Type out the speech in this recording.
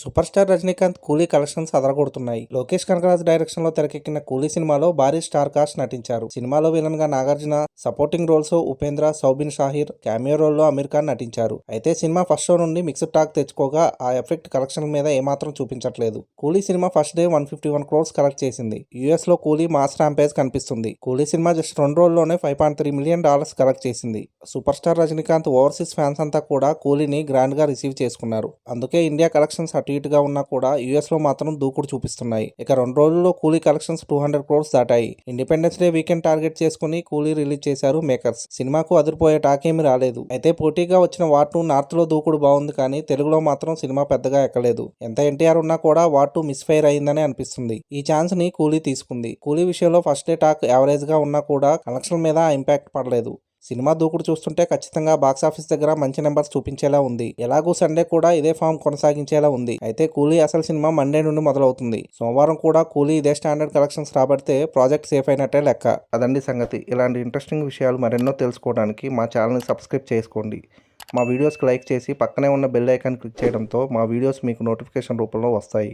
Super star Rajinikanth Coolie collections అదరగొడుతున్నాయి. లోకేష్ కనకరాజ్ డైరెక్షన్లో తెరకెక్కిన కూలీ సినిమాలో భారీ స్టార్ కాస్ట్ నటించారు. సినిమాలో విలన్గా Nagarjuna supporting roles Upendra Soubin Shahir cameo రోల్లో అమీర్ ఖాన్ నటించారు. అయితే సినిమా ఫస్ట్ షో నుండి మిక్స్డ్ టాక్ తెచ్చుకోగా ఆ ఎఫెక్ట్ కలెక్షన్ మీద ఏమాత్రం చూపించట్లేదు. Coolie cinema first day one fifty one crores collect చేసింది. యుఎస్లో కూలీ మాస్ ర్యాంపేజ్ కనిపిస్తుంది. కూలీ సినిమా జస్ట్ రెండు రోజుల్లోనే five point three million dollars collect చేసింది. Super star Rajinikanth overseas fans అంతా కూడా కూలీని గ్రాండ్గా రిసీవ్ చేసుకున్నారు. అందుకే ఇండియా కలెక్షన్స్ అటు ఇటుగా ఉన్నా కూడా యుఎస్లో మాత్రం దూకుడు చూపిస్తున్నాయి. ఇక రెండు రోజుల్లో Coolie collections two hundred crores దాటాయి. Independence day weekend target చేసుకుని కూలీ రిలీజ్ చేశారు మేకర్స్ సినిమాకు అదిరిపోయే టాక్ ఏమీ రాలేదు. అయితే పోటీగా వచ్చిన వాటు నార్త్లో దూకుడు బాగుంది కానీ తెలుగులో మాత్రం సినిమా పెద్దగా ఎక్కలేదు. ఎంత ఎన్టీఆర్ ఉన్నా కూడా వాటు మిస్ఫైర్ అయిందని అనిపిస్తుంది. ఈ ఛాన్స్ని కూలీ తీసుకుంది. కూలీ విషయంలో ఫస్ట్ డే టాక్ యావరేజ్గా ఉన్నా కూడా కలెక్షన్ మీద ఇంపాక్ట్ పడలేదు. సినిమా దూకుడు చూస్తుంటే ఖచ్చితంగా బాక్సాఫీస్ దగ్గర మంచి నెంబర్స్ చూపించేలా ఉంది. ఎలాగూ సండే కూడా ఇదే ఫామ్ కొనసాగించేలా ఉంది. అయితే కూలీ అసలు సినిమా మండే నుండి మొదలవుతుంది. సోమవారం కూడా కూలీ ఇదే స్టాండర్డ్ కలెక్షన్స్ రాబడితే ప్రాజెక్ట్ సేఫ్ అయినట్టే లెక్క. అదండి సంగతి. ఇలాంటి ఇంట్రెస్టింగ్ విషయాలు మరెన్నో తెలుసుకోవడానికి మా ఛానల్ని సబ్స్క్రైబ్ చేసుకోండి. మా వీడియోస్కి లైక్ చేసి పక్కనే ఉన్న బెల్ ఐకాన్ క్లిక్ చేయడంతో మా వీడియోస్ మీకు నోటిఫికేషన్ రూపంలో వస్తాయి.